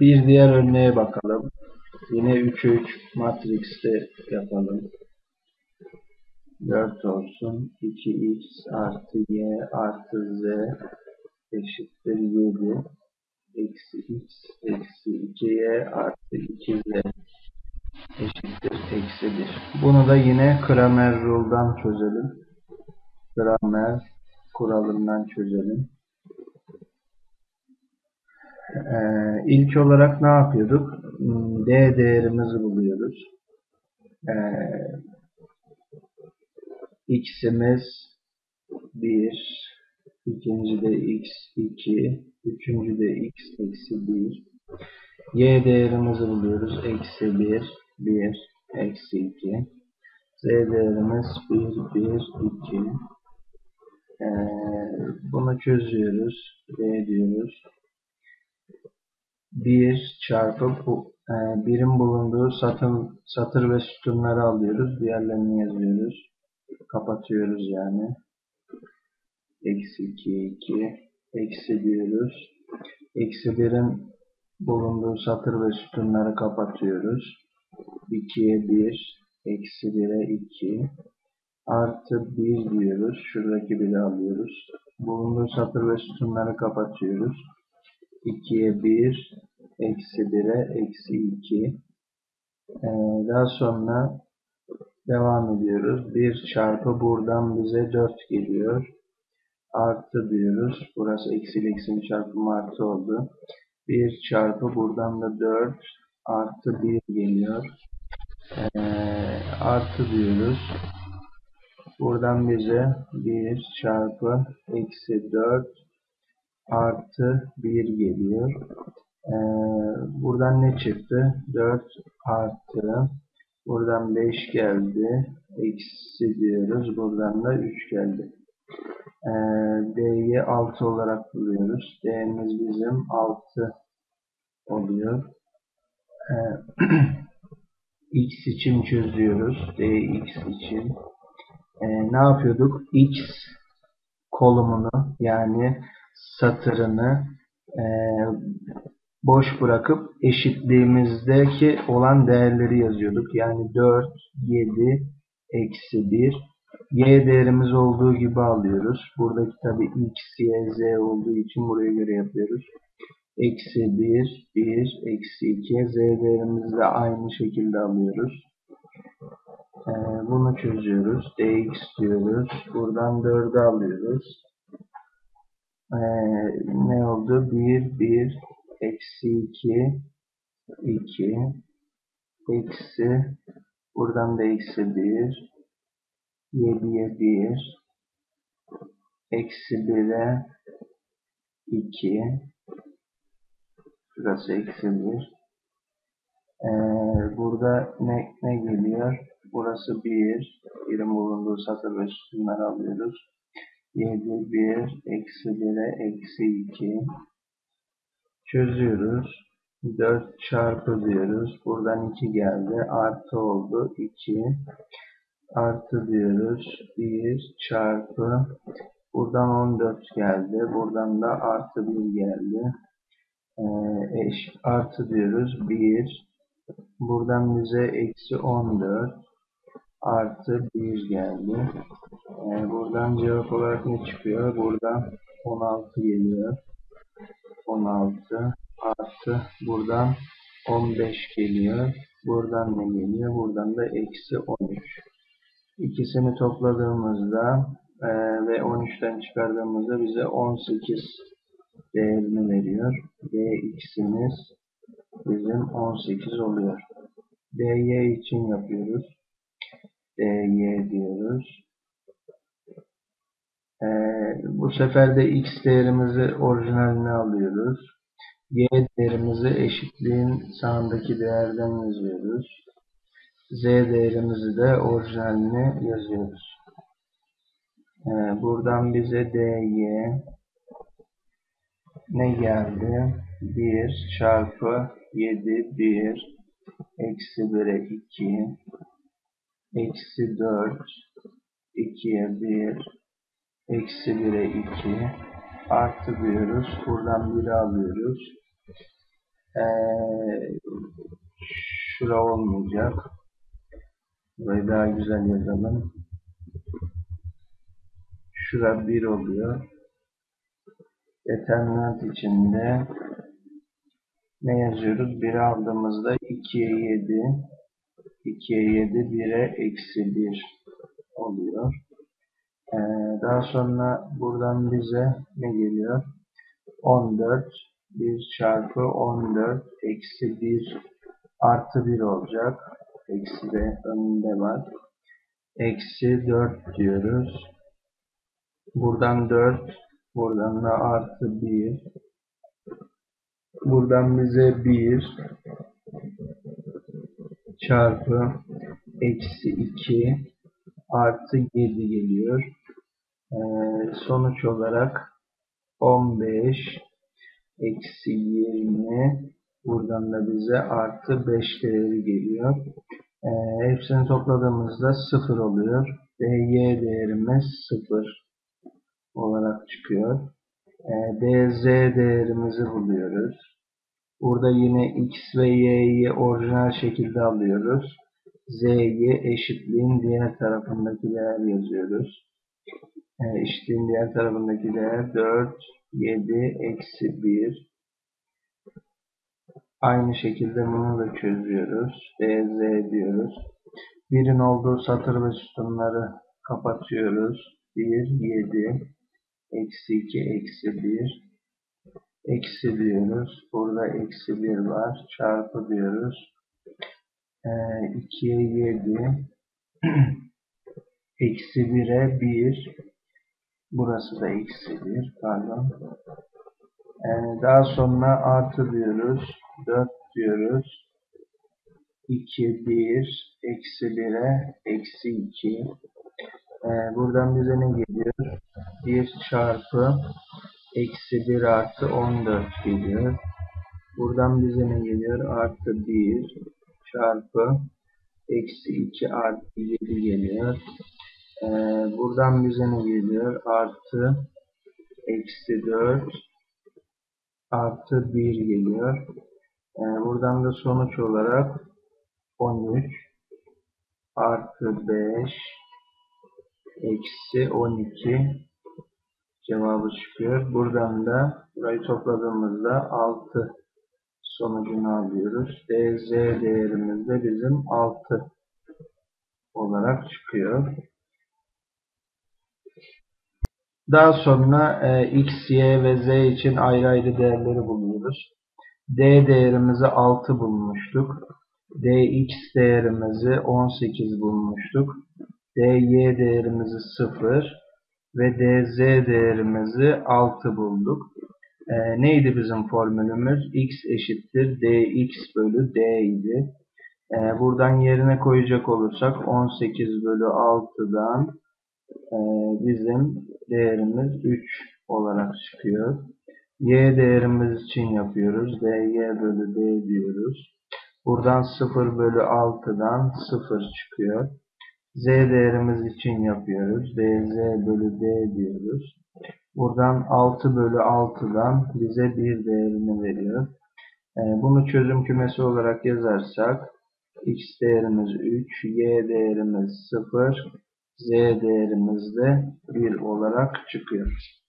bir diğer örneğe bakalım. Yine 3'e 3 matrixte yapalım. 4 olsun. 2x artı y artı z eşittir 7 eksi x eksi 2y artı 2z eşittir eksi 1. Bunu da yine Kramer ruldan çözelim. Kramer kuralından çözelim. Ee, ilk olarak ne yapıyorduk? Hmm, D değerimizi buluyoruz. Ee, x'imiz 1, ikinci de x 2, üçüncü de x eksi 1. Y değerimizi buluyoruz. Eksi 1, 1, eksi 2. Z değerimiz 1, 1, 2. Ee, bunu çözüyoruz. V diyoruz. 1 çarpı bu e, birim bulunduğu satır, satır ve sütunları alıyoruz. Diğerlerini yazıyoruz. Kapatıyoruz yani. Eksi 2, 2. Eksi diyoruz. Eksi 1'in bulunduğu satır ve sütunları kapatıyoruz. 2'ye 1. Eksi 1'e 2. Artı 1 diyoruz. Şuradaki 1'i alıyoruz. Bulunduğu satır ve sütunları kapatıyoruz. 2'ye 1, eksi 1'e eksi 2. Ee, daha sonra devam ediyoruz. 1 çarpı buradan bize 4 geliyor. Artı diyoruz. Burası eksi eksi çarpımı artı oldu. 1 çarpı buradan da 4 artı 1 geliyor. Ee, artı diyoruz. Buradan bize 1 çarpı eksi 4 artı 1 geliyor. Ee, buradan ne çıktı? 4 artı buradan 5 geldi. Eksi diyoruz. Buradan da 3 geldi. Ee, D'yi 6 olarak buluyoruz. D'miz bizim 6 oluyor. Ee, x için çözüyoruz. Dx için. Ee, ne yapıyorduk? x kolumunu yani satırını e, boş bırakıp eşitliğimizdeki olan değerleri yazıyorduk. Yani 4, 7, eksi 1. Y değerimiz olduğu gibi alıyoruz. Buradaki tabi x, y, z olduğu için buraya göre yapıyoruz. Eksi 1, 1, eksi 2. Z değerimizi de aynı şekilde alıyoruz. Ee, bunu çözüyoruz. dx diyoruz. Buradan 4'ü alıyoruz ee, ne oldu? 1, 1, eksi 2, 2, eksi, buradan da eksi 1, 7'ye 1, eksi 1'e 2, şurası eksi 1. Ee, burada ne, ne geliyor? Burası 1, birim bulunduğu satır ve sütunları alıyoruz. 7, 1, eksi 1'e eksi 2. Çözüyoruz. 4 çarpı diyoruz. Buradan 2 geldi. Artı oldu. 2. Artı diyoruz. 1 çarpı. Buradan 14 geldi. Buradan da artı 1 geldi. Ee, eş, artı diyoruz. 1. Buradan bize eksi 14 artı 1 geldi. Yani buradan cevap olarak ne çıkıyor? Buradan 16 geliyor. 16 artı buradan 15 geliyor. Buradan ne geliyor? Buradan da eksi 13. İkisini topladığımızda e, ve 13'ten çıkardığımızda bize 18 değerini veriyor. dx'imiz bizim 18 oluyor. dy için yapıyoruz. Dy diyoruz. Ee, bu sefer de x değerimizi orijinaline alıyoruz. y değerimizi eşitliğin sağındaki değerden yazıyoruz. z değerimizi de orijinaline yazıyoruz. Ee, buradan bize dy ne geldi? 1 çarpı 7 1 eksi 1'e 2 eksi 4 2'ye 1 Eksi 1'e 2 artı diyoruz. Buradan 1'i alıyoruz. Ee, şura olmayacak. Burayı daha güzel yazalım. Şura 1 oluyor. Determinant içinde ne yazıyoruz? 1'i aldığımızda 2'ye 7 2'ye 7 1'e eksi 1 oluyor. Ee, daha sonra buradan bize ne geliyor? 14 1 çarpı 14 eksi 1 artı 1 olacak. Eksi de önünde var. Eksi 4 diyoruz. Buradan 4 buradan da artı 1 buradan bize 1 çarpı eksi 2 artı 7 geliyor. Ee, sonuç olarak 15 eksi 20 buradan da bize artı 5 değeri geliyor. Ee, hepsini topladığımızda 0 oluyor. dy değerimiz 0 olarak çıkıyor. Ee, dz değerimizi buluyoruz. Burada yine x ve y'yi orijinal şekilde alıyoruz. z'yi eşitliğin diğer tarafındaki değer yazıyoruz. Ee, eşitliğin diğer tarafındaki değer 4, 7, eksi 1. Aynı şekilde bunu da çözüyoruz. dz diyoruz. Birin olduğu satır ve sütunları kapatıyoruz. 1, 7, eksi 2, eksi 1. Eksi diyoruz. Burada eksi 1 var. Çarpı diyoruz. Ee, 2'ye 7. eksi 1'e 1. Burası da eksi 1. Pardon. Ee, daha sonra artı diyoruz. 4 diyoruz. 2, 1. Eksi 1'e eksi 2. Ee, buradan bize ne geliyor? 1 çarpı eksi 1 artı 14 geliyor. Buradan bize ne geliyor? Artı 1 çarpı eksi 2 artı 7 geliyor. Ee, buradan bize ne geliyor? Artı eksi 4 artı 1 geliyor. Ee, buradan da sonuç olarak 13 artı 5 eksi 12 cevabı çıkıyor. Buradan da burayı topladığımızda 6 sonucunu alıyoruz. dz değerimiz de bizim 6 olarak çıkıyor. Daha sonra e, x, y ve z için ayrı ayrı değerleri buluyoruz. d değerimizi 6 bulmuştuk. dx değerimizi 18 bulmuştuk. dy değerimizi 0 ve dz değerimizi 6 bulduk. Ee, neydi bizim formülümüz? x eşittir dx bölü d idi. Ee, buradan yerine koyacak olursak 18 bölü 6'dan e, bizim değerimiz 3 olarak çıkıyor. y değerimiz için yapıyoruz. dy bölü d diyoruz. Buradan 0 bölü 6'dan 0 çıkıyor. Z değerimiz için yapıyoruz. dz bölü d diyoruz. Buradan 6 bölü 6'dan bize 1 değerini veriyor. Bunu çözüm kümesi olarak yazarsak x değerimiz 3, y değerimiz 0, z değerimiz de 1 olarak çıkıyor.